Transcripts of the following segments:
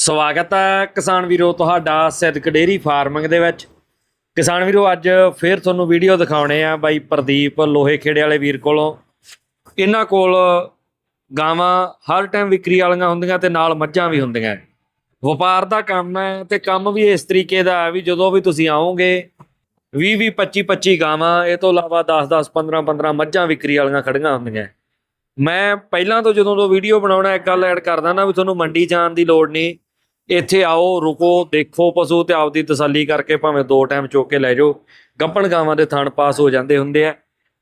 ਸਵਾਗਤ ਹੈ ਕਿਸਾਨ ਵੀਰੋ ਤੁਹਾਡਾ ਸਿੱਧਕ ਡੇਰੀ ਫਾਰਮਿੰਗ ਦੇ ਵਿੱਚ। ਕਿਸਾਨ ਵੀਰੋ, ਅੱਜ ਫੇਰ ਤੁਹਾਨੂੰ ਵੀਡੀਓ ਦਿਖਾਉਣੇ ਆ ਬਾਈ ਪ੍ਰਦੀਪ ਲੋਹੇ ਖੇੜੇ ਵਾਲੇ ਵੀਰ ਕੋਲੋਂ। ਇਹਨਾਂ ਕੋਲ ਗਾਵਾਂ ਹਰ ਟਾਈਮ ਵਿਕਰੀ ਵਾਲੀਆਂ ਹੁੰਦੀਆਂ ਤੇ ਨਾਲ ਮੱਝਾਂ ਵੀ ਹੁੰਦੀਆਂ। ਵਪਾਰ ਦਾ ਕੰਮ ਹੈ ਤੇ ਕੰਮ ਵੀ ਇਸ ਤਰੀਕੇ ਦਾ ਹੈ ਵੀ ਜਦੋਂ ਵੀ ਤੁਸੀਂ ਆਓਗੇ 20 20 25 25 ਗਾਵਾਂ, ਇਹ ਤੋਂ ਇਲਾਵਾ 10 10 15 15 ਮੱਝਾਂ ਵਿਕਰੀ ਵਾਲੀਆਂ ਖੜੀਆਂ ਹੁੰਦੀਆਂ। ਮੈਂ ਪਹਿਲਾਂ ਤੋਂ ਜਦੋਂ ਤੋਂ ਵੀਡੀਓ ਬਣਾਉਣਾ, ਇੱਕ ਗੱਲ ਐਡ ਕਰਦਾ ਨਾ ਵੀ ਤੁਹਾਨੂੰ ਮੰਡੀ ਜਾਣ ਦੀ ਲੋੜ ਨਹੀਂ। ਇੱਥੇ ਆਓ, ਰੁਕੋ, ਦੇਖੋ ਪਸ਼ੂ ਤੇ ਆਪਦੀ ਤਸੱਲੀ ਕਰਕੇ ਭਾਵੇਂ ਦੋ ਟਾਈਮ ਚੁੱਕ ਕੇ ਲੈ ਜਾਓ। ਗੱਪਣ ਗਾਵਾਂ ਦੇ ਥਣ ਪਾਸ ਹੋ ਜਾਂਦੇ ਹੁੰਦੇ ਆ।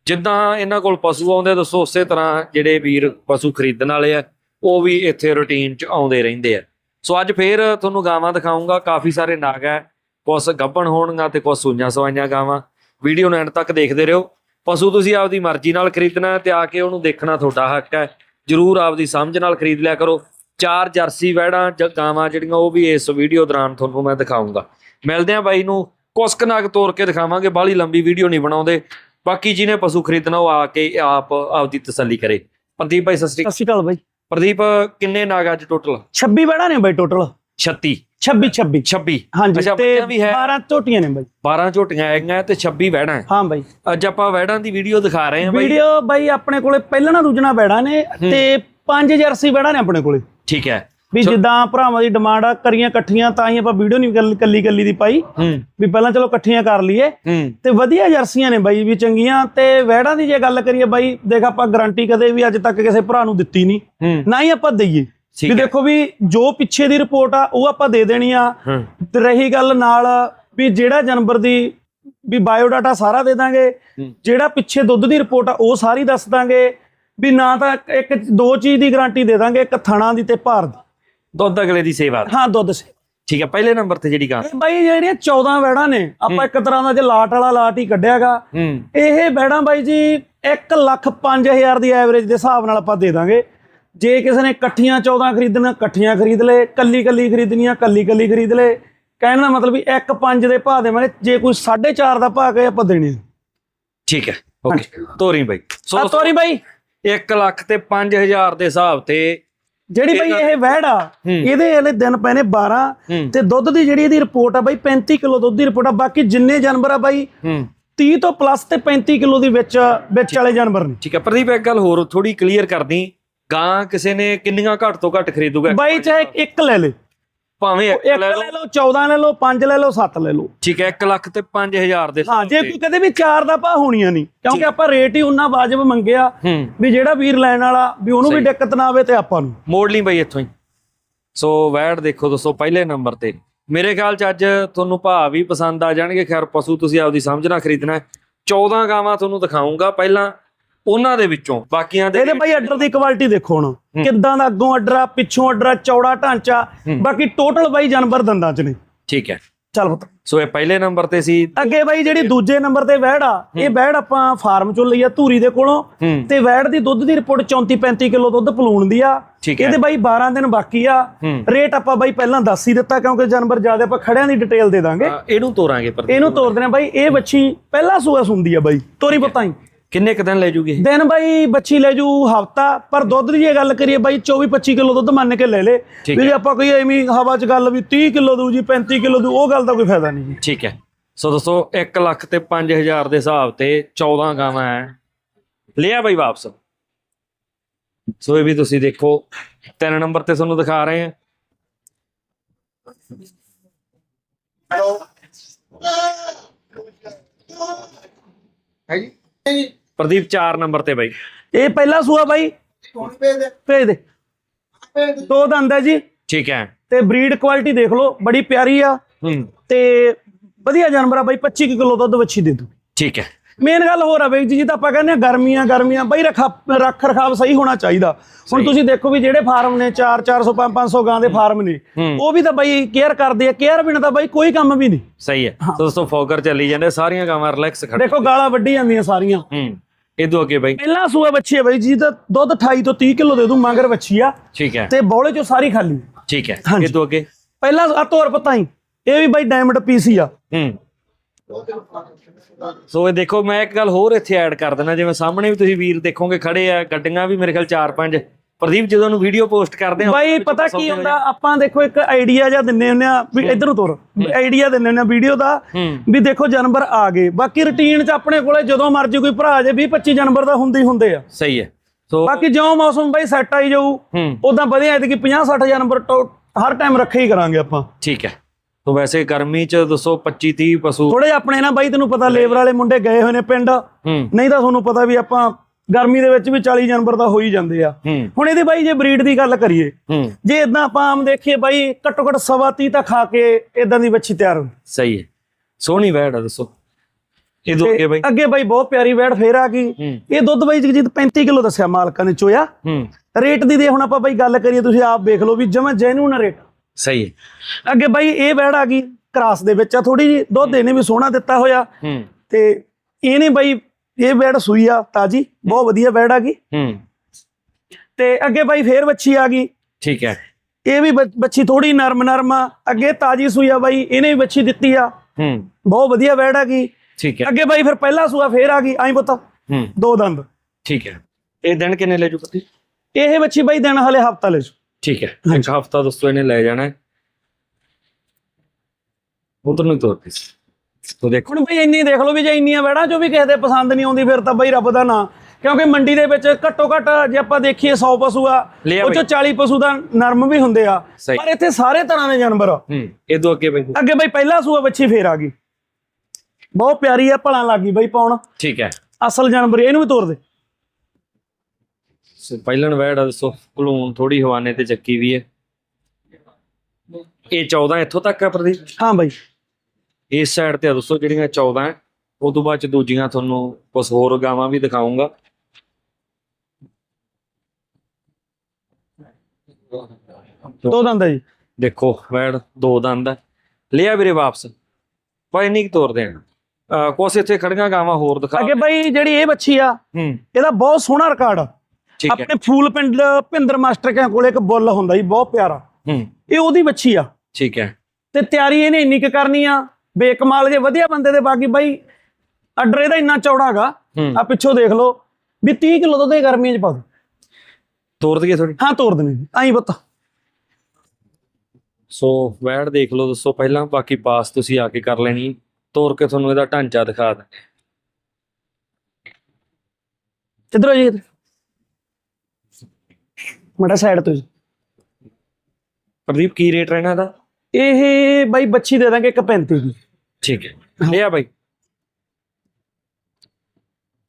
ਜਿੱਦਾਂ ਇਹਨਾਂ ਕੋਲ ਪਸ਼ੂ ਆਉਂਦੇ ਦੱਸੋ ਉਸੇ ਤਰ੍ਹਾਂ ਜਿਹੜੇ ਵੀਰ ਪਸ਼ੂ ਖਰੀਦਣ ਵਾਲੇ ਆ, ਉਹ ਵੀ ਇੱਥੇ ਰੁਟੀਨ 'ਚ ਆਉਂਦੇ ਰਹਿੰਦੇ ਆ। ਸੋ ਅੱਜ ਫੇਰ ਤੁਹਾਨੂੰ ਗਾਵਾਂ ਦਿਖਾਉਂਗਾ ਕਾਫੀ ਸਾਰੇ ਨਾਗ ਹੈ ਕੁਛ ਗੱਭਣ ਹੋਣਗਾ ਤੇ ਕੁਛ ਸੂਈਆਂ ਸਵਾਈਆਂ ਗਾਵਾਂ। ਵੀਡੀਓ ਨੂੰ ਐਂਡ ਤੱਕ ਦੇਖਦੇ ਰਹੋ। ਪਸ਼ੂ ਤੁਸੀਂ ਆਪਦੀ ਮਰਜ਼ੀ ਨਾਲ ਖਰੀਦਣਾ ਹੈ ਤੇ ਆ ਕੇ ਉਹਨੂੰ ਦੇਖਣਾ ਤੁਹਾਡਾ ਹੱਕ ਹੈ। ਜਰੂਰ ਆਪਦੀ ਸਮਝ ਨਾਲ ਖਰੀਦ ਲਿਆ ਕਰੋ। ਚਾਰ ਜਰਸੀ ਵੈੜਾਂ ਜਾਂ ਗਾਵਾਂ ਜਿਹੜੀਆਂ ਉਹ ਵੀ ਇਸ ਵੀਡੀਓ ਦੌਰਾਨ ਤੁਹਾਨੂੰ ਮੈਂ ਦਿਖਾਉਂਗਾ ਮਿਲਦੇ ਆ ਬਾਈ ਨੂੰ ਕੁਸਕ ਨਾਗ ਤੋੜ ਕੇ ਦਿਖਾਵਾਂਗੇ ਬਾਹਲੀ ਲੰਬੀ ਵੀਡੀਓ ਨਹੀਂ ਬਣਾਉਂਦੇ। ਬਾਕੀ ਜਿਹਨੇ ਪਸ਼ੂ ਖਰੀਦਣਾ ਉਹ ਆ ਕੇ ਆਪ ਆਪਦੀ ਤਸੱਲੀ ਕਰੇ। ਪ੍ਰਦੀਪ ਭਾਈ ਸਤਿ ਸ਼੍ਰੀ ਸਤਿ ਸ਼੍ਰੀ ਅਕਾਲ ਬਾਈ। ਪ੍ਰਦੀਪ ਕਿੰਨੇ ਨਾਗ ਅੱਜ ਟੋਟਲ 26 ਬੈੜਾ ਨੇ ਬਾਈ ਟੋਟਲ 36 26 26 26 ਹਾਂਜੀ ਤੇ ਬੱਚਾ ਵੀ ਹੈ। 12 ਝੋਟੀਆਂ ਨੇ ਬਾਈ। 12 ਝੋਟੀਆਂ ਆਈਆਂ ਤੇ 26 ਵੈੜਾਂ ਹੈ। ਬਾਈ। ਅੱਜ ਆਪਾਂ ਵੈੜਾਂ ਦੀ ਵੀਡੀਓ ਦਿਖਾ ਰਹੇ ਹਾਂ ਬਾਈ। ਵੀਡੀਓ ਬਾਈ ਆਪਣੇ ਕੋਲੇ ਪਹਿਲਣਾ ਦੂਜਣਾ ਬੈੜਾ ਨੇ ਤੇ ਪੰਜ ਜਰਸੀ ਬੈੜਾ ਨੇ ਆਪਣੇ ਕੋਲੇ। ਠੀਕ ਹੈ। ਵੀ ਜਿੱਦਾਂ ਭਰਾਵਾਂ ਦੀ ਡਿਮਾਂਡ ਆ ਕਰੀਆਂ ਇਕੱਠੀਆਂ ਤਾਂ ਹੀ ਆਪਾਂ ਵੀਡੀਓ ਨਹੀਂ ਕੱਲੀ ਕੱਲੀ ਦੀ ਪਾਈ। ਵੀ ਪਹਿਲਾਂ ਚਲੋ ਇਕੱਠੀਆਂ ਕਰ ਲਈਏ। ਤੇ ਵਧੀਆ ਜਰਸੀਆਂ ਨੇ ਬਾਈ ਵੀ ਚੰਗੀਆਂ। ਤੇ ਵੈੜਾਂ ਦੀ ਜੇ ਗੱਲ ਕਰੀਏ ਬਾਈ ਦੇਖ ਆਪਾਂ ਗਾਰੰਟੀ ਕਦੇ ਵੀ ਅੱਜ ਤੱਕ ਕਿਸੇ ਭਰਾ ਨੂੰ ਦਿੱਤੀ ਨਹੀਂ। ਨਾ ਹੀ ਆਪਾਂ ਦਈਏ। ਵੀ। ਦੇਖੋ ਵੀ ਜੋ ਪਿੱਛੇ ਦੀ ਰਿਪੋਰਟ ਆ ਉਹ ਆਪਾਂ ਦੇ ਦੇਣੀ ਆ। ਤੇ ਰਹੀ ਗੱਲ ਨਾਲ ਵੀ ਜਿਹੜਾ ਜਾਨਵਰ ਦੀ ਵੀ ਬਾਇਓਡਾਟਾ ਸਾਰਾ ਦੇ ਦਾਂਗੇ। ਜਿਹੜਾ ਪਿੱਛੇ ਦੁੱਧ ਦੀ ਰਿਪੋਰਟ ਆ ਉਹ ਸਾਰੀ ਦੱਸ ਦਾਂਗੇ। ਵੀ ਨਾ ਤਾਂ ਇੱਕ ਦੋ ਚੀਜ਼ ਦੀ ਗਾਰੰਟੀ ਦੇ ਦਾਂਗੇ ਇੱਕ ਥਣਾ ਦੀ ਤੇ ਭਾਰ ਦੀ। ਦੁੱਧ ਅਗਲੇ ਦੀ ਸੇਵਾ ਹਾਂ ਦੁੱਧ ਸੇ ਠੀਕ ਹੈ ਪਹਿਲੇ ਨੰਬਰ ਤੇ ਜਿਹੜੀ ਗਾਂ ਇਹ ਬਾਈ ਜਿਹੜੀਆਂ 14 ਵੈੜਾਂ ਨੇ ਆਪਾਂ ਇੱਕ ਤਰ੍ਹਾਂ ਦਾ ਜੇ ਲਾਟ ਵਾਲਾ ਲਾਟ ਹੀ ਕੱਢਿਆਗਾ। ਇਹ ਵੈੜਾਂ ਬਾਈ ਜੀ 1 ਲੱਖ 5000 ਦੀ ਐਵਰੇਜ ਦੇ ਹਿਸਾਬ ਨਾਲ ਆਪਾਂ ਦੇ ਦਾਂਗੇ। ਜੇ ਕਿਸੇ ਨੇ ਇਕੱਠੀਆਂ 14 ਖਰੀਦਣਾ ਇਕੱਠੀਆਂ ਖਰੀਦ ਲੇ ਕੱਲੀ ਕੱਲੀ ਖਰੀਦਣੀਆਂ ਕੱਲੀ ਕੱਲੀ ਖਰੀਦ ਲੇ ਕਹਿਣ ਦਾ ਮਤਲਬ ਵੀ 1 5 ਦੇ ਭਾਅ ਦੇਵਾਂਗੇ ਜੇ ਕੋਈ 4.5 ਦਾ ਭਾਅ ਕਹੇ ਆਪਾਂ ਦੇਣੇ ਠੀਕ ਹੈ ਓਕੇ। ਤੋਰੀ ਬਾਈ। ਆ ਤੋਰੀ ਬਾਈ। 1 ਲੱਖ ਤੇ 5000 ਦੇ ਹਿਸਾਬ ਤੇ ਜਿਹੜੀ ਬਾਈ ਇਹ ਵਹਿੜ ਆ। ਇਹਦੇ ਹਲੇ ਦਿਨ ਪਏ ਨੇ 12 ਹੂੰ। ਤੇ ਦੁੱਧ ਦੀ ਜਿਹੜੀ ਇਹਦੀ ਰਿਪੋਰਟ ਆ ਬਾਈ 35 ਕਿਲੋ ਦੁੱਧ ਦੀ ਰਿਪੋਰਟ ਆ ਬਾਕੀ ਜਿੰਨੇ ਜਾਨਵਰ ਆ ਬਾਈ ਹੂੰ। 30 ਤੋਂ ਪਲੱਸ ਤੇ 35 ਕਿਲੋ ਦੀ ਵਿੱਚ ਵਿੱਚ ਵਾਲੇ ਜਾਨਵਰ ਨੇ। ਠੀਕ ਹੈ ਪ੍ਰਦੀਪ ਇੱਕ ਗੱਲ ਹੋਰ ਥੋੜੀ ਕਲੀਅਰ ਕਰਦੀ। ਗਾਂ ਕਿਸੇ ਨੇ ਕਿੰਨੀਆਂ ਘੱਟ ਤੋਂ ਘੱਟ ਖਰੀਦੂਗਾ? ਬਾਈ ਚਾਹੇ ਇੱਕ ਲੈ ਲੇ। ਭਾਵੇਂ ਇੱਕ ਇੱਕ ਲੈ ਲੈ ਲਓ ਲਓ 14 ਲੈ ਲਓ 5 ਲੈ ਲਓ 7 ਲੈ ਲਓ। ਠੀਕ ਹੈ 1 ਲੱਖ ਤੇ 5000 ਦੇ ਹਾਂ ਜੇ। ਕੋਈ ਕਦੇ ਵੀ ਚਾਰ ਦਾ ਭਾਅ ਹੋਣੀਆਂ ਨਹੀਂ ਕਿਉਂਕਿ ਆਪਾਂ ਰੇਟ ਹੀ ਉਹਨਾਂ ਵਾਜਬ ਮੰਗਿਆ ਵੀ ਜਿਹੜਾ ਵੀਰ ਲੈਣ ਵਾਲਾ ਵੀ ਉਹਨੂੰ ਵੀ। ਦਿੱਕਤ ਨਾ ਆਵੇ ਤੇ ਆਪਾਂ ਨੂੰ। ਮੋੜ ਲਈ ਬਾਈ ਇੱਥੋਂ ਹੀ। ਸੋ ਵੈੜ ਦੇਖੋ ਦੋਸਤੋ ਪਹਿਲੇ ਨੰਬਰ ਤੇ। ਮੇਰੇ ਖਿਆਲ ਚ ਅੱਜ ਤੁਹਾਨੂੰ ਭਾਅ ਵੀ ਪਸੰਦ ਆ ਜਾਣਗੇ। ਖੈਰ ਪਸ਼ੂ ਤੁਸੀਂ ਆਪਦੀ ਸਮਝ ਨਾਲ ਖਰੀਦਣਾ ਹੈ। 14 ਗਾਵਾਂ ਤੁਹਾਨੂੰ ਦਿਖਾਉਂਗਾ ਪਹਿਲਾਂ ਉਹਨਾਂ ਦੇ ਵਿੱਚੋਂ ਬਾਕੀਆਂ ਦੇ ਇਹਦੇ ਭਾਈ ਆਰਡਰ ਦੀ ਕੁਆਲਿਟੀ ਦੇਖੋ ਹੁਣ। ਕਿੱਦਾਂ ਦਾ ਅੱਗੋਂ ਆਰਡਰ ਆ ਪਿੱਛੋਂ ਆਰਡਰ ਆ ਚੌੜਾ ਢਾਂਚਾ ਬਾਕੀ ਟੋਟਲ ਬਾਈ ਜਾਨਵਰ ਦੰਦਾਂ ਚ ਨੇ। ਠੀਕ ਹੈ। ਚੱਲ ਪੁੱਤ। ਸੋ ਇਹ ਪਹਿਲੇ ਨੰਬਰ ਤੇ ਸੀ। ਅੱਗੇ ਬਾਈ ਜਿਹੜੀ ਦੂਜੇ ਨੰਬਰ ਤੇ ਵੈੜ ਆ ਇਹ ਵੈੜ ਆਪਾਂ ਫਾਰਮ ਚੋਂ ਲਈ ਆ ਧੂਰੀ ਦੇ ਕੋਲੋਂ। ਤੇ ਵੈੜ ਦੀ ਦੁੱਧ ਦੀ ਰਿਪੋਰਟ 34 35 ਕਿਲੋ ਦੁੱਧ ਪਲੂਣ ਦੀ ਆ। ਇਹਦੇ ਬਾਈ 12 ਦਿਨ ਬਾਕੀ ਆ। ਰੇਟ ਆਪਾਂ ਬਾਈ ਪਹਿਲਾਂ ਦੱਸ ਹੀ ਦਿੱਤਾ ਕਿਉਂਕਿ ਜਾਨਵਰ ਜ਼ਿਆਦਾ ਆਪਾਂ ਖੜਿਆਂ ਦੀ ਡਿਟੇਲ ਦੇ ਦਾਂਗੇ। ਇਹਨੂੰ ਤੋਰਾਂਗੇ ਪ੍ਰਦੀਪ ਇਹਨੂੰ ਤੋਰਦੇ ਨੇ ਬਾਈ ਇਹ ਬੱਚੀ ਪਹਿਲਾ ਸੂਆ ਸੁੰਦੀ ਆ ਬਾਈ ਤੋਰੀ ਪੁੱਤਾਂ ਹੀ। ਕਿੰਨੇ ਕ ਦਿਨ ਲੈ ਜੂਗੀ ਇਹ? ਦਿਨ ਬਾਈ ਬੱਚੀ ਲੈ ਜੂ ਹਫਤਾ ਪਰ ਦੁੱਧ ਦੀ ਜੇ ਗੱਲ ਕਰੀਏ ਬਾਈ 24 25 ਕਿਲੋ ਦੁੱਧ ਮੰਨ ਕੇ ਲੈ ਲੇ। ਵੀ ਜੇ ਆਪਾਂ ਕੋਈ ਐਵੇਂ ਹੀ ਹਵਾ 'ਚ ਗੱਲ ਵੀ 30 ਕਿਲੋ ਦੂ ਜੀ 35 ਕਿਲੋ ਦੂ ਉਹ ਗੱਲ ਦਾ ਕੋਈ ਫਾਇਦਾ ਨਹੀਂ ਜੀ। ਠੀਕ ਹੈ। ਸੋ ਦੋਸਤੋ 1 ਲੱਖ ਤੇ 5000 ਦੇ ਹਿਸਾਬ ਤੇ 14 ਗਾਵਾਂ ਹੈ ਲਿਆ ਬਾਈ ਵਾਪਸ। ਸੋ ਇਹ ਵੀ ਤੁਸੀਂ ਦੇਖੋ ਤਿੰਨ ਨੰਬਰ ਤੇ ਤੁਹਾਨੂੰ ਦਿਖਾ ਰਹੇ ਹਾਂ। ਪ੍ਰਦੀਪ 4 ਨੰਬਰ ਤੇ ਬਾਈ। ਇਹ ਪਹਿਲਾ ਸੂਆ ਬਾਈ। ਭੇਜ ਦੇ। ਦੋ। ਦੰਦ ਹੈ ਜੀ। ਠੀਕ ਹੈ। ਤੇ ਬਰੀਡ ਕੁਆਲਿਟੀ ਦੇਖ ਲਓ ਬੜੀ ਪਿਆਰੀ ਆ। ਤੇ ਵਧੀਆ ਜਾਨਵਰ ਆ ਬਾਈ 25 ਕਿਲੋ ਦੁੱਧ ਵੱਛੀ ਦੇ ਦੂ। ਠੀਕ ਹੈ। ਮੇਨ ਗੱਲ ਹੋਰ ਆ ਬਈ ਜੀ ਤਾਂ ਆਪਾਂ ਕਹਿੰਦੇ ਆ ਗਰਮੀਆਂ ਗਰਮੀਆਂ ਬਈ ਰੱਖਾ ਰੱਖ ਰਖਾਵ ਸਹੀ ਹੋਣਾ ਚਾਹੀਦਾ। ਹੁਣ ਤੁਸੀਂ ਦੇਖੋ ਵੀ ਜਿਹੜੇ ਫਾਰਮ ਨੇ 4 400 5 500 ਗਾਂ ਦੇ ਫਾਰਮ ਨੇ। ਉਹ ਵੀ ਤਾਂ ਬਈ ਕੇਅਰ ਕਰਦੇ ਆ। ਕੇਅਰ ਬਿਨਾਂ ਤਾਂ ਬਈ ਕੋਈ ਕੰਮ ਵੀ ਨਹੀਂ। ਸਹੀ ਹੈ। ਸੋ ਦੋਸਤੋ ਫੋਕਰ ਚੱਲੀ ਜਾਂਦੇ ਸਾਰੀਆਂ ਗਾਵਾਂ ਰਿਲੈਕਸ ਖੜ ਦੇਖੋ ਗਾਲਾਂ ਵੱਢੀ ਜਾਂਦੀਆਂ ਸਾਰੀਆਂ। ਇਦੋਂ ਅੱਗੇ ਬਾਈ। ਪਹਿਲਾ ਸੂਆ ਬੱਚੀ ਹੈ ਬਈ ਜੀ ਤਾਂ ਦੁੱਧ 28 ਤੋਂ 30 ਕਿਲੋ ਦੇ ਦੂੰ ਮਗਰ ਬੱਚੀ ਆ। ਠੀਕ ਹੈ। ਤੇ ਬੌਲੇ ਚੋਂ ਸਾਰੀ ਖਾਲੀ। ਠੀਕ ਹੈ। ਹਾਂਜੀ। ਇਦੋਂ ਅੱਗੇ। ਪਹਿਲਾ ਆ ਤੋਰ ਪਤਾ ਹੀ। ਇਹ ਵੀ ਬਈ ਡਾਇਮੰਡ ਪੀਸੀ ਆ। ਹੂੰ। ਸੋ ਇਹ ਦੇਖੋ ਮੈਂ ਇੱਕ ਗੱਲ ਹੋਰ ਇੱਥੇ ਐਡ ਕਰ ਦਿੰਦਾ ਜਿਵੇਂ ਸਾਹਮਣੇ ਵੀ ਤੁਸੀਂ ਵੀਰ ਦੇਖੋਗੇ ਖੜੇ ਆ ਗੱਡੀਆਂ ਵੀ ਮੇਰੇ ਖਿਆਲ 4-5 ਪ੍ਰਦੀਪ ਜਦੋਂ ਨੂੰ ਵੀਡੀਓ ਪੋਸਟ ਕਰਦੇ ਆ ਬਾਈ ਪਤਾ ਕੀ ਹੁੰਦਾ? ਆਪਾਂ ਦੇਖੋ ਇੱਕ ਆਈਡੀਆ ਜਾਂ ਦਿੰਨੇ ਹੁੰਨੇ ਆ ਵੀ ਇਧਰ ਨੂੰ ਤੁਰ ਆਈਡੀਆ ਦਿੰਨੇ ਹੁੰਨੇ ਆ ਵੀਡੀਓ ਦਾ ਵੀ ਦੇਖੋ ਜਾਨਵਰ ਆ ਗਏ। ਬਾਕੀ ਰੁਟੀਨ 'ਚ ਆਪਣੇ ਕੋਲੇ ਜਦੋਂ ਮਰਜ਼ੀ ਕੋਈ ਭਰਾ ਜੇ 20 25 ਜਾਨਵਰ ਤਾਂ ਹੁੰਦੇ ਹੁੰਦੇ ਆ। ਸਹੀ ਹੈ। ਸੋ ਬਾਕੀ ਜਿਉਂ ਮੌਸਮ ਬਾਈ ਸੈੱਟ ਆਈ ਜਾਊ ਉਦਾਂ ਵਧੀਆ ਐ ਕਿ 50 60 ਜਾਨਵਰ ਹਰ ਟਾਈਮ ਰੱਖੇ ਹੀ ਕਰਾਂਗੇ ਆਪਾਂ। ਠੀਕ ਹੈ। ਸੋ ਵੈਸੇ ਗਰਮੀ ਚ ਦੱਸੋ 25 30 ਪਸ਼ੂ ਥੋੜੇ ਆਪਣੇ ਨਾ ਬਾਈ ਤੈਨੂੰ ਪਤਾ ਲੇਬਰ ਵਾਲੇ ਮੁੰਡੇ ਗਏ ਹੋਏ ਨੇ ਪਿੰਡ। ਨਹੀਂ ਤਾਂ ਤੁਹਾਨੂੰ ਪਤਾ ਵੀ ਆਪਾਂ ਗਰਮੀ ਦੇ ਵਿੱਚ ਵੀ 40 ਜਾਨਵਰ ਤਾਂ ਹੋ ਹੀ ਜਾਂਦੇ ਆ। ਹੁਣ ਇਹਦੀ ਬਾਈ ਜੇ ਬਰੀਡ ਦੀ ਗੱਲ ਕਰੀਏ ਜੇ ਇਦਾਂ ਆਪਾਂ ਆਮ ਦੇਖੀਏ ਬਾਈ ਘੱਟੋ ਘੱਟ ਸਵਾ ਤੀਹ ਤਾਂ ਖਾ ਕੇ ਇਦਾਂ ਦੀ ਵੱਛੀ ਤਿਆਰ ਹੁੰਦੀ। ਸਹੀ ਹੈ। ਸੋਹਣੀ ਵੈੜ ਆ ਦੱਸੋ। ਇਹ ਦੋ ਅੱਗੇ ਬਾਈ। ਅੱਗੇ ਬਾਈ ਬਹੁਤ ਪਿਆਰੀ ਵੈੜ ਫੇਰ ਆ ਗਈ। ਇਹ ਦੁੱਧ ਬਾਈ ਜਗਜੀਤ 35 ਕਿਲੋ ਦੱਸਿਆ ਮਾਲਕਾਂ ਨੇ ਚੋਇਆ। ਰੇਟ ਦੀ ਦੇ ਹੁਣ ਆਪਾਂ ਬਾਈ ਗੱਲ ਕਰੀਏ ਤੁਸੀਂ ਆਪ ਵੇਖ ਲਓ ਵੀ ਜਮਾ ਜੈਨੂਨ ਰੇਟ। ਸਹੀ ਹੈ। ਅੱਗੇ ਬਾਈ ਇਹ ਵੈੜ ਆ ਗਈ ਕਰਾਸ ਦੇ ਵਿੱਚ ਆ ਥੋੜੀ ਜੀ ਦੁੱਧ ਇਹਨੇ ਵੀ ਸੋਹਣਾ ਦਿੱਤਾ ਹੋਇਆ। ਤੇ ਇਹਨੇ ਬਾਈ ਇਹ ਵੈੜ ਸੂਈ ਆ ਤਾਜੀ ਬਹੁਤ ਵਧੀਆ ਵੈੜ ਆ ਗਈ ਹੂੰ। ਤੇ ਅੱਗੇ ਬਾਈ ਫੇਰ ਵੱਛੀ ਆ ਗਈ ਠੀਕ ਹੈ। ਇਹ ਵੀ ਬੱਚੀ ਥੋੜੀ ਨਰਮ ਨਰਮ ਆ। ਅੱਗੇ ਤਾਜੀ ਸੂਈ ਆ ਬਾਈ ਇਹਨੇ ਵੀ ਬੱਚੀ ਦਿੱਤੀ ਆ। ਹੂੰ। ਬਹੁਤ ਵਧੀਆ ਵੈੜ ਆ ਗਈ ਠੀਕ ਹੈ। ਅੱਗੇ ਬਾਈ ਫਿਰ ਪਹਿਲਾ ਸੂਆ ਫੇਰ ਆ ਗਈ ਆਈ ਪੁੱਤ। ਹੂੰ। ਦੋ ਦੰਦ। ਠੀਕ ਹੈ। ਇਹ ਦਿਨ ਕਿੰਨੇ ਲੈ ਜੂ ਪਤੀ? ਇਹ ਬੱਚੀ ਬਾਈ ਦਿਨ ਹਲੇ ਹਫਤਾ ਲੈ ਜਾਊ। ਠੀਕ ਹੈ। ਇੱਕ ਹਫਤਾ ਦੋਸਤੋ ਇਹਨੇ ਲੈ ਜਾਣਾ ਹੈ। ਉਧਰ ਨੂੰ ਤੋਰ ਪੀਸ ਤੋ ਦੇਖੋ ਹੁਣ ਬਈ ਇੰਨੀ ਦੇਖ ਲਓ ਵੀ ਜੇ ਇੰਨੀਆਂ ਵੈੜਾਂ ਚੋਂ ਵੀ ਕਿਸੇ ਦੇ ਪਸੰਦ ਨਹੀਂ ਆਉਂਦੀ ਫਿਰ ਤਾਂ ਬਈ ਰੱਬ ਦਾ ਨਾਂ। ਕਿਉਂਕਿ ਮੰਡੀ ਦੇ ਵਿੱਚ ਘੱਟੋ ਘੱਟ ਜੇ ਆਪਾਂ ਦੇਖੀਏ 100 ਪਸ਼ੂ ਆ ਲਿਆ ਉਹ ਚੋਂ 40 ਪਸ਼ੂ ਦਾ ਨਰਮ ਵੀ ਹੁੰਦੇ ਆ। ਸਹੀ। ਪਰ ਇੱਥੇ ਸਾਰੇ ਤਰ੍ਹਾਂ ਦੇ ਜਾਨਵਰ ਆ। ਹੂੰ ਇਹ ਦੋ ਅੱਗੇ ਬਾਈ। ਅੱਗੇ ਬਈ ਪਹਿਲਾ ਸੂਆ ਬੱਚੀ ਫੇਰ ਆ ਗਈ। ਬਹੁਤ ਪਿਆਰੀ ਆ ਭਲਾਂ ਲੱਗੀ ਬਈ ਪਾਉਣ। ਠੀਕ ਹੈ। ਅਸਲ ਜਾਨਵਰ ਇਹਨੂੰ ਵੀ ਤੋਰ ਦੇ। ਸੋ ਪਹਿਲਣ ਵੈੜ ਆ ਦੱਸੋ ਭਲੂਣ ਥੋੜੀ ਹਵਾਨੇ ਤੇ ਚੱਕੀ ਵੀ ਹੈ। ਇਹ 14 ਇੱਥੋਂ ਤੱਕ ਹੈ ਪ੍ਰਦੀਪ? ਹਾਂ ਬਈ। ਇਸ ਸਾਈਡ ਤੇ ਆ ਦੋਸਤੋ ਜਿਹੜੀਆਂ 14 ਹੈ ਉਹ ਤੋਂ ਬਾਅਦ ਚ ਦੂਜੀਆਂ ਤੁਹਾਨੂੰ ਕੁਝ ਹੋਰ ਗਾਵਾਂ ਵੀ ਦਿਖਾਉਂਗਾ। ਦੋ ਦੰਦ ਆ ਜੀ। ਦੇਖੋ ਵੈੜ ਦੋ ਦੰਦ ਹੈ ਲਿਆ ਵੀਰੇ ਵਾਪਸ। ਭਾਈ ਨਹੀਂ ਤੋਰ ਦੇਣ। ਕੁਛ ਇੱਥੇ ਖੜੀਆਂ ਗਾਵਾਂ ਹੋਰ ਦਿਖਾ। ਅੱਗੇ ਬਈ ਜਿਹੜੀ ਇਹ ਬੱਚੀ ਆ ਹੂੰ। ਇਹਦਾ ਬਹੁਤ ਸੋਹਣਾ ਰਿਕਾਰਡ ਹੈ। ਆਪਣੇ ਫੂਲ ਪਿੰਡ ਭਿੰਦਰ ਮਾਸਟਰ ਕੇ ਕੋਲੇ ਇੱਕ ਬੁੱਲ ਹੁੰਦਾ ਜੀ ਬਹੁਤ ਪਿਆਰਾ। ਹੂੰ। ਇਹ ਉਹਦੀ ਬੱਚੀ ਆ। ਠੀਕ ਹੈ। ਤੇ ਤਿਆਰੀ ਇਹਨੇ ਇੰਨੀ ਕੁ ਕਰਨੀ ਆ ਬੇਕਮਾਲ ਜੇ ਵਧੀਆ ਬੰਦੇ ਦੇ ਬਾਕੀ ਬਾਈ ਅੱਡਰ ਇਹਦਾ ਇੰਨਾ ਚੌੜਾਗਾ ਹੂੰ। ਆ ਪਿੱਛੋਂ ਦੇਖ ਲਓ ਵੀ 30 ਕਿਲੋ ਦੁੱਧ ਇਹ ਗਰਮੀਆਂ ਚ ਪਾ ਦੋ। ਤੋਰ ਦਈਏ ਥੋੜੀ ਹਾਂ ਤੋੜ ਦੇਣੇ ਆਈ ਪੁੱਤ। ਸੋ ਵੈੜ ਦੇਖ ਲਓ ਦੋਸਤੋ ਪਹਿਲਾਂ ਬਾਕੀ ਪਾਸ ਤੁਸੀਂ ਆ ਕੇ ਕਰ ਲੈਣੀ। ਤੋਰ ਕੇ ਤੁਹਾਨੂੰ ਇਹਦਾ ਢਾਂਚਾ ਦਿਖਾ ਦਾਂ ਕਿੱਧਰੋਂ ਜੀ ਮੜਾ ਸਾਈਡ ਤੋਂ ਜੀ। ਪ੍ਰਦੀਪ ਕੀ ਰੇਟ ਰਹਿਣਾ ਇਹਦਾ? ਇਹ ਬਾਈ ਬੱਚੀ ਦੇ ਦਾਂਗੇ 135 ਦੀ। ਠੀਕ ਹੈ। ਲਿਆ ਬਾਈ।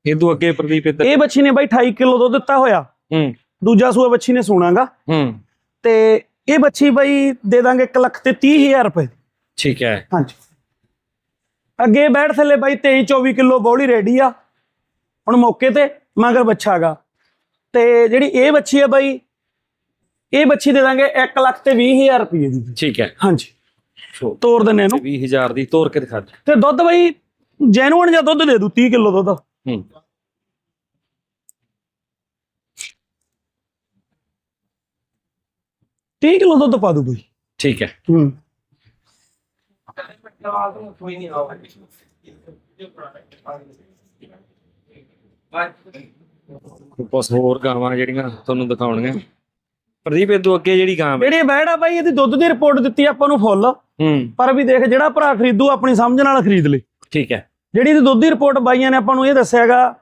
ਇਹ ਤੋਂ ਅੱਗੇ ਪ੍ਰਦੀਪ ਇੱਧਰ। ਇਹ ਬੱਚੀ ਨੇ ਬਾਈ 28 ਕਿਲੋ ਦੁੱਧ ਦਿੱਤਾ ਹੋਇਆ। ਹੂੰ। ਦੂਜਾ ਸੂਆ ਬੱਚੀ ਨੇ ਸੋਣਾਗਾ ਹੂੰ। ਤੇ ਇਹ ਬੱਚੀ ਬਾਈ ਦੇ ਦਾਂਗੇ 1 ਲੱਖ ਤੇ 30000 ਰੁਪਏ। ਠੀਕ ਹੈ। ਹਾਂਜੀ। ਅੱਗੇ ਬੈਠ ਥੱਲੇ ਬਾਈ 23 24 ਕਿਲੋ ਬੋਲੀ ਰੈਡੀ ਆ। ਹੁਣ ਮੌਕੇ ਤੇ ਮਗਰ ਬੱਚਾਗਾ। ਤੇ ਜਿਹੜੀ ਇਹ ਬੱਚੀ ਆ ਬਾਈ ਇਹ ਬੱਚੀ ਦੇ ਦਾਂਗੇ 1 ਲੱਖ ਤੇ 20000 ਰੁਪਏ ਦੀ। ਠੀਕ ਹੈ। ਹਾਂਜੀ। ਤੋਰ ਦਿੰਨੇ ਇਹਨੂੰ। 20000 ਦੀ ਤੋਰ ਕੇ ਦਿਖਾ ਦੇ। ਤੇ ਦੁੱਧ ਬਾਈ ਜੈਨੂਨ ਜਾਂ ਦੁੱਧ ਦੇ ਦੂ 30 ਕਿਲੋ ਦੁੱਧ। ਹੂੰ। 30 ਕਿਲੋ ਦੁੱਧ ਪਾ ਦੂ ਬਾਈ। ਠੀਕ ਹੈ। ਹੂੰ। ਕੁਛ ਹੋਰ ਗਾਵਾਂ ਜਿਹੜੀਆਂ ਤੁਹਾਨੂੰ ਦਿਖਾਉਣੀਆਂ। ਪ੍ਰਦੀਪ ਇਹ ਤੋਂ ਅੱਗੇ ਜਿਹੜੀ ਗਾਂ ਜਿਹੜੀ ਬੈੜ ਆ ਬਾਈ ਇਹਦੀ ਦੁੱਧ ਦੀ ਰਿਪੋਰਟ ਦਿੱਤੀ ਆਪਾਂ ਨੂੰ ਫੁੱਲ। ਪਰ ਵੀ ਦੇਖ ਜਿਹੜਾ ਭਰਾ ਖਰੀਦੂ ਆਪਣੀ ਸਮਝ ਨਾਲ ਖਰੀਦ ਲੇ। ਠੀਕ ਹੈ। ਜਿਹੜੀ ਦੁੱਧ ਦੀ ਰਿਪੋਰਟ ਬਾਈਆਂ ਨੇ ਆਪਾਂ ਨੂੰ ਇਹ ਦੱਸਿਆਗਾ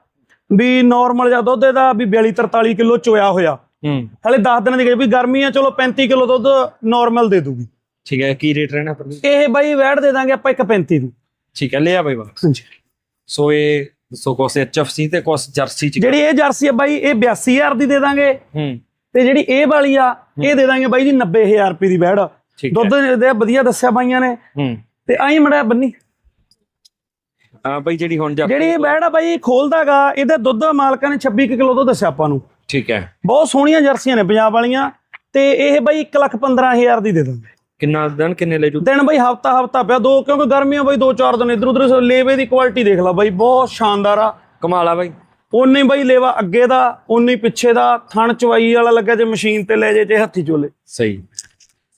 ਵੀ ਨਾਰਮਲ ਜਾਂ ਦੁੱਧ ਇਹਦਾ ਵੀ 42 43 ਕਿਲੋ ਚੋਇਆ ਹੋਇਆ। ਹੂੰ। ਹਲੇ 10 ਦਿਨਾਂ ਦੀ ਗਈ ਵੀ ਗਰਮੀ ਆ ਚਲੋ 35 ਕਿਲੋ ਦੁੱਧ ਨਾਰਮਲ ਦੇ ਦੂਗੀ। ਠੀਕ ਹੈ ਕੀ ਰੇਟ ਰਹਿਣਾ ਇਹ ਬਾਈ ਵੈੜ ਦੇ ਦਾਂਗੇ ਆਪਾਂ 1.35 ਦੀ ਠੀਕ ਹੈ ਲਿਆ ਬਾਈ ਵਾਪਸ ਹਾਂਜੀ। ਸੋ ਇਹ ਸੋ ਕੁਛ ਐਚਐਫ ਸੀ ਤੇ ਕੁਛ ਜਰਸੀ ਚ ਜਿਹੜੀ ਇਹ ਜਰਸੀ ਆ ਬਾਈ ਇਹ 82000 ਦੀ ਦੇ ਦਾਂਗੇ। ਹੂੰ। ਤੇ ਜਿਹੜੀ ਇਹ ਵਾਲੀ ਆ ਇਹ ਦੇ ਦਾਂਗੇ ਬਾਈ ਜੀ 90000 ਰੁਪਏ ਦੀ ਵੈੜ। ਠੀਕ ਹੈ ਦੁੱਧ ਦੇ ਵਧੀਆ ਦੱਸਿਆ ਬਾਈਆਂ ਨੇ। ਹੂੰ। ਤੇ ਆਈ ਮੜਾ ਬੰਨੀ। ਆ ਬਾਈ ਜਿਹੜੀ ਹੁਣ ਜਿਹੜੀ ਆ ਬਾਈ ਖੋਲਦਾਗਾ ਇਹਦੇ ਦੁੱਧ ਮਾਲਕਾਂ ਨੇ 26 ਕੁ ਕਿਲੋ ਦੁੱਧ ਦੱਸਿਆ ਆਪਾਂ ਨੂੰ। ਠੀਕ ਹੈ। ਬਹੁਤ ਸੋਹਣੀਆਂ ਜਰਸੀਆਂ ਨੇ ਪੰਜਾਬ ਵਾਲੀਆਂ ਤੇ ਇਹ ਬਾਈ 1,15,000 ਦੀ ਦੇ ਦਾਂਗੇ ਕਿੰਨਾ ਦਿਨ ਕਿੰਨੇ ਲੈ ਜੂ ਦਿਨ ਬਾਈ ਹਫਤਾ ਹਫਤਾ ਪਿਆ ਦੋ ਕਿਉਂਕਿ ਗਰਮੀਆਂ ਬਾਈ ਦੋ ਚਾਰ ਦਿਨ ਇਧਰ ਉਧਰ ਲੇਵੇ ਦੀ ਕੁਆਲਿਟੀ ਦੇਖ ਲਾ ਬਾਈ ਬਹੁਤ ਸ਼ਾਨਦਾਰ ਆ। ਕਮਾਲਾ ਬਾਈ। ਉਨੇ ਬਾਈ ਲੇਵਾ ਅੱਗੇ ਦਾ ਉਨੇ ਪਿੱਛੇ ਦਾ ਥਣ ਚਵਾਈ ਵਾਲਾ ਲੱਗਾ ਜੇ ਮਸ਼ੀਨ ਤੇ ਲੈ ਜੇ ਜੇ ਹੱਥੀ ਚੋਲੇ। ਸਹੀ।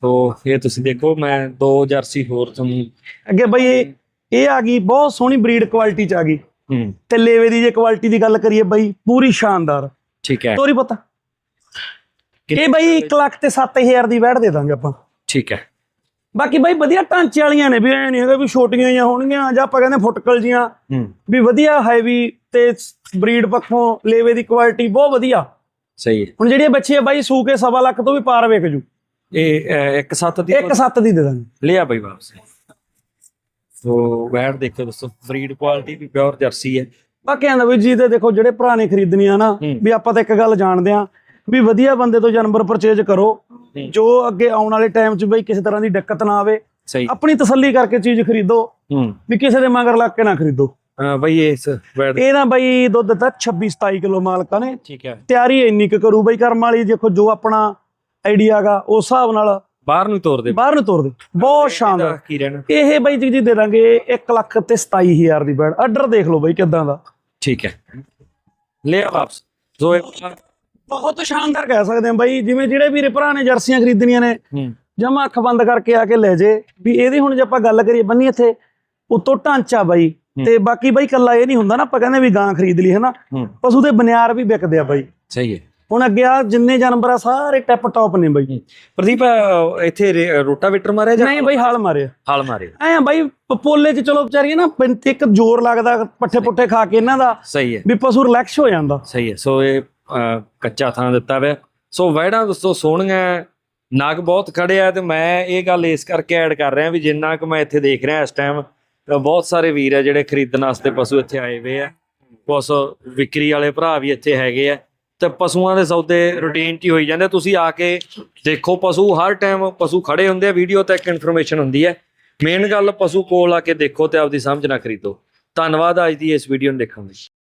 ਸੋ ਇਹ ਤੁਸੀਂ ਦੇਖੋ ਮੈਂ ਦੋ ਜਰਸੀ ਹੋਰ ਤੁਹਾਨੂੰ ਅੱਗੇ ਬਾਈ ਇਹ ਇਹ ਆ ਗਈ ਬਹੁਤ ਸੋਹਣੀ ਬਰੀਡ ਕੁਆਲਿਟੀ ਚ ਆ ਗਈ। ਹੂੰ। ਤੇ ਲੇਵੇ ਦੀ ਜੇ ਕੁਆਲਿਟੀ ਦੀ ਗੱਲ ਕਰੀਏ ਬਾਈ ਪੂਰੀ ਸ਼ਾਨਦਾਰ। ਠੀਕ ਹੈ। ਤੋਰੀ ਪਤਾ। ਇਹ ਬਾਈ 1 ਲੱਖ ਤੇ 7000 ਦੀ ਵੈਟ ਦੇ ਦਾਂਗੇ ਆਪਾਂ। ਠੀਕ ਹੈ। ਬਾਕੀ ਬਾਈ ਵਧੀਆ ਢਾਂਚੇ ਵਾਲੀਆਂ ਨੇ ਵੀ ਐ ਨਹੀਂ ਹੈਗਾ ਵੀ ਛੋਟੀਆਂ ਜਾਂ ਹੋਣਗੀਆਂ ਜਾਂ ਆਪਾਂ ਕਹਿੰਦੇ ਫੁੱਟਕਲ ਜੀਆਂ ਵੀ ਵਧੀਆ ਹੈਵੀ ਤੇ ਬਰੀਡ ਪੱਖੋਂ ਲੇਵੇ ਦੀ ਕੁਆਲਿਟੀ ਬਹੁਤ ਵਧੀਆ। ਸਹੀ ਹੈ। ਹੁਣ ਜਿਹੜੀਆਂ ਬੱਚੇ ਆ ਬਾਈ ਸੂ ਕੇ ਸਵਾ ਲੱਖ ਤੋਂ ਵੀ ਪਾਰ ਵੇਚ ਜੂ। ਇਹ ਇੱਕ ਸੱਤ ਦੀ ਇੱਕ ਸੱਤ ਦੀ ਦੇ ਦਾਂਗੇ। ਲਿਆ ਬਈ ਵਾਪਸ। ਸੋ ਵੈਟ ਦੇਖੋ ਦੋਸਤੋ ਬਰੀਡ ਕੁਆਲਿਟੀ ਵੀ ਪਿਓਰ ਜਰਸੀ ਹੈ। ਬਾਕੀ ਆਂਦਾ ਵੀ ਜੀ ਤੇ ਦੇਖੋ ਜਿਹੜੇ ਭਰਾ ਨੇ ਖਰੀਦਣੀਆਂ ਨਾ। ਵੀ ਆਪਾਂ ਤਾਂ ਇੱਕ ਗੱਲ ਜਾਣਦੇ ਆ ਵੀ ਵਧੀਆ ਬੰਦੇ ਤੋਂ ਜਾਨਵਰ ਪਰਚੇਜ ਕਰੋ। ਜੋ ਅੱਗੇ ਆਉਣ ਵਾਲੇ ਟਾਈਮ 'ਚ ਬਈ ਕਿਸੇ ਤਰ੍ਹਾਂ ਦੀ ਦਿੱਕਤ ਨਾ ਆਵੇ ਆਪਣੀ ਤਸੱਲੀ ਕਰਕੇ ਚੀਜ਼ ਖਰੀਦੋ ਵੀ ਕਿਸੇ ਦੇ ਮਗਰ ਲੱਗ ਕੇ ਨਾ ਖਰੀਦੋ। ਬਈ ਇਸ ਇਹ ਨਾ ਬਈ ਦੁੱਧ ਤਾਂ 26 27 ਕਿਲੋ ਮਾਲਕਾਂ ਨੇ। ਠੀਕ ਹੈ। ਤਿਆਰੀ ਇੰਨੀ ਕੁ ਕਰੂ ਬਈ ਕਰਮ ਵਾਲੀ ਦੇਖੋ ਜੋ ਆਪਣਾ ਆਈਡੀਆ ਹੈਗਾ ਉਸ ਹਿਸਾਬ ਨਾਲ ਬਾਹਰ ਨੂੰ ਤੋਰ ਦੇ। ਬਾਹਰ ਨੂੰ ਤੋਰ ਦੇ। ਬਹੁਤ ਸ਼ਾਨਦਾਰ। ਇਹਦਾ ਕੀ ਰਹਿਣਾ ਇਹ ਬਈ ਜੀ ਜੀ ਦੇ ਦਾਂਗੇ 1 ਲੱਖ ਤੇ 27000 ਦੀ ਬੈਡ। ਆਰਡਰ ਦੇਖ ਲਓ ਬਈ ਕਿਦਾਂ ਦਾ। ਠੀਕ ਹੈ। ਲਿਆ ਵਾਪਸ। ਇਹ ਬਹੁਤ ਸ਼ਾਨਦਾਰ ਕਹਿ ਸਕਦੇ ਹਾਂ ਬਾਈ। ਜਿਵੇਂ ਜਿਹੜੇ ਵੀਰੇ ਭਰਾ ਨੇ ਜਰਸੀਆਂ ਖਰੀਦਣੀਆਂ ਨੇ ਜਮਾ ਅੱਖ ਬੰਦ ਕਰਕੇ ਆ ਕੇ ਲੈ ਜੇ। ਵੀ ਇਹਦੀ ਹੁਣ ਜੇ ਆਪਾਂ ਗੱਲ ਕਰੀਏ ਬੰਨੀ ਇੱਥੇ ਉਤੋਂ ਢਾਂਚਾ ਬਾਈ। ਤੇ ਬਾਕੀ ਬਾਈ ਕੱਲਾ ਇਹ ਨਹੀਂ ਹੁੰਦਾ ਨਾ ਆਪਾਂ ਕਹਿੰਦੇ ਵੀ ਗਾਂ ਖਰੀਦ ਲਈ ਹਨਾ? ਹੂੰ। ਪਸ਼ੂ ਦੇ ਬਨਿਆਰ ਵੀ ਵਿਕਦੇ ਆ ਬਾਈ। ਸਹੀ ਹੈ। ਹੁਣ ਅੱਗੇ ਆ ਜਿੰਨੇ ਜਾਨਵਰ ਆ ਸਾਰੇ ਟਿਪ ਟੌਪ ਨੇ ਬਾਈ। ਪ੍ਰਦੀਪ ਅਹ, ਇੱਥੇ ਰੇ- ਰੋਟਾਵੇਟਰ ਮਾਰਿਆ ਜਾਂ ਨਹੀਂ ਬਾਈ ਹਾਲ ਮਾਰਿਆ। ਹਾਲ ਮਾਰਿਆ? ਐ ਆ ਬਾਈ ਪ- ਪੋਲੇ 'ਚ ਚਲੋ ਵਿਚਾਰੀਆਂ ਨਾ ਬਿਨ- ਇੱਕ ਜ਼ੋਰ ਲੱਗਦਾ ਪੱਠੇ ਪੁੱਠੇ ਖਾ ਕੇ ਇਹਨਾਂ ਦਾ ਸਹੀ ਹੈ। ਵੀ ਪਸ਼ੂ ਰਿਲੈਕਸ ਹੋ ਜਾਂਦਾ। ਸਹੀ ਹੈ। ਸੋ ਇਹ ਅਹ, ਕੱਚਾ ਥਾਂ ਦਿੱਤਾ ਹੋਇਆ। ਸੋ ਵੈੜਾਂ ਦੋਸਤੋ ਸੋਹਣੀਆਂ ਨਗ ਬਹੁਤ ਖੜੇ ਆ ਤੇ ਮੈਂ ਇਹ ਗੱਲ ਇਸ ਕਰਕੇ ਐਡ ਕਰ ਰਿਹਾ ਵੀ ਜਿੰਨਾ ਕੁ ਮੈਂ ਇੱਥੇ ਦੇਖ ਰਿਹਾ ਇਸ ਟਾਈਮ ਬਹੁਤ ਸਾਰੇ ਵੀਰ ਆ ਜਿਹੜੇ ਖਰੀਦਣ ਵਾਸਤੇ ਪਸ਼ੂ ਇੱਥੇ ਆਏ ਹੋਏ ਆ। ਕੁਛ ਵਿਕਰੀ ਵਾਲੇ ਭਰਾ ਵੀ ਇੱਥੇ ਹੈਗੇ ਆ। ਤੇ ਪਸ਼ੂਆਂ ਦੇ ਸੌਦੇ ਰੂਟੀਨ 'ਚ ਹੀ ਹੋਈ ਜਾਂਦੇ ਤੁਸੀਂ ਆ ਕੇ ਦੇਖੋ, ਪਸ਼ੂ ਹਰ ਟਾਈਮ ਪਸ਼ੂ ਖੜੇ ਹੁੰਦੇ ਆ ਵੀਡੀਓ ਤੇ ਇੱਕ ਇਨਫੋਰਮੇਸ਼ਨ ਹੁੰਦੀ ਹੈ। ਮੇਨ ਗੱਲ ਪਸ਼ੂ ਕੋਲ ਆ ਕੇ ਦੇਖੋ ਤੇ ਆਪਦੀ ਸਮਝ ਨਾ ਖਰੀਦੋ। ਧੰਨਵਾਦ ਅੱਜ ਦੀ ਇਸ ਵੀਡੀਓ ਨੂੰ ਦੇਖਣ ਲਈ।